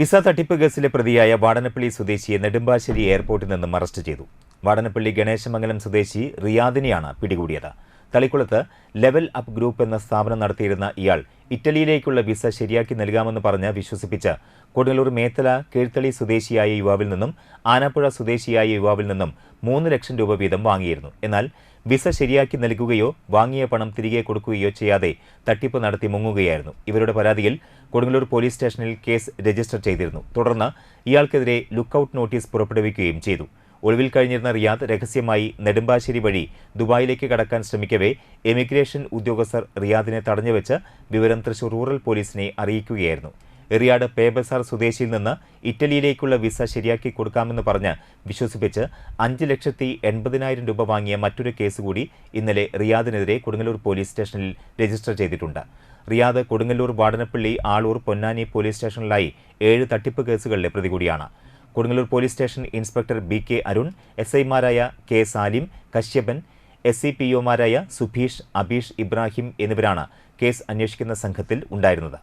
Visa തട്ടിപ്പ് കേസിലെ പ്രതിയായ വാടനപ്പള്ളി സ്വദേശിയെ നെടുമ്പാശ്ശേരി എയർപോർട്ടിൽ നിന്നും അറസ്റ്റ് ചെയ്തു. വാടനപ്പള്ളി ഗണേശമംഗലം സ്വദേശി റിയാദിനെയാണ് പിടികൂടിയത്. തളിക്കുളത്ത് ലെവൽ അപ്പ് ഗ്രൂപ്പ് എന്ന സ്ഥാപനം നടത്തിയിരുന്ന ഇയാൾ ഇറ്റലിയിലേക്കുള്ള വിസ ശരിയാക്കി നൽകാമെന്ന് പറഞ്ഞ് വിശ്വസിപ്പിച്ച് കൊടുങ്ങല്ലൂർ മേത്തല കീഴ്ത്തളി സ്വദേശിയായ യുവാവിൽ നിന്നും ആനാപ്പുഴ സ്വദേശിയായ യുവാവിൽ നിന്നും മൂന്ന് ലക്ഷം രൂപ വീതം വാങ്ങിയിരുന്നു. എന്നാൽ വിസ ശരിയാക്കി നൽകുകയോ വാങ്ങിയ പണം തിരികെ കൊടുക്കുകയോ ചെയ്യാതെ തട്ടിപ്പ് നടത്തി മുങ്ങുകയായിരുന്നു. ഇവരുടെ പരാതിയിൽ കൊടുങ്ങല്ലൂർ പോലീസ് സ്റ്റേഷനിൽ കേസ് രജിസ്റ്റർ ചെയ്തിരുന്നു. തുടർന്ന് ഇയാൾക്കെതിരെ ലുക്കൌട്ട് നോട്ടീസ് പുറപ്പെടുവിക്കുകയും ചെയ്തു. ഒളിവിൽ കഴിഞ്ഞിരുന്ന റിയാദ് രഹസ്യമായി നെടുമ്പാശ്ശേരി വഴി ദുബായിലേക്ക് കടക്കാൻ ശ്രമിക്കവേ എമിഗ്രേഷൻ ഉദ്യോഗസ്ഥർ റിയാദിനെ തടഞ്ഞുവെച്ച് വിവരം തൃശൂർ റൂറൽ പോലീസിനെ അറിയിക്കുകയായിരുന്നു. എറിയാട് പേബസാർ സ്വദേശിയിൽ നിന്ന് ഇറ്റലിയിലേക്കുള്ള വിസ ശരിയാക്കി കൊടുക്കാമെന്ന് പറഞ്ഞ് വിശ്വസിപ്പിച്ച് അഞ്ച് ലക്ഷത്തി എൺപതിനായിരം രൂപ വാങ്ങിയ മറ്റൊരു കേസ് കൂടി ഇന്നലെ റിയാദിനെതിരെ കൊടുങ്ങല്ലൂർ പോലീസ് സ്റ്റേഷനിൽ രജിസ്റ്റർ ചെയ്തിട്ടുണ്ട്. റിയാദ് കൊടുങ്ങല്ലൂർ വാടനപ്പള്ളി ആളൂർ പൊന്നാനി പോലീസ് സ്റ്റേഷനിലായി ഏഴ് തട്ടിപ്പ് കേസുകളിലെ പ്രതി കൂടിയാണ് Kodungallur police station inspector B K Arun S ഐമാരായ K Salim Kashyapan S C P ഒമാരായ Subheesh Abeesh Ibrahim എന്നിവരാണ് കേസ് അന്വേഷിക്കുന്ന സംഘത്തിൽ ഉണ്ടായിരുന്നത്.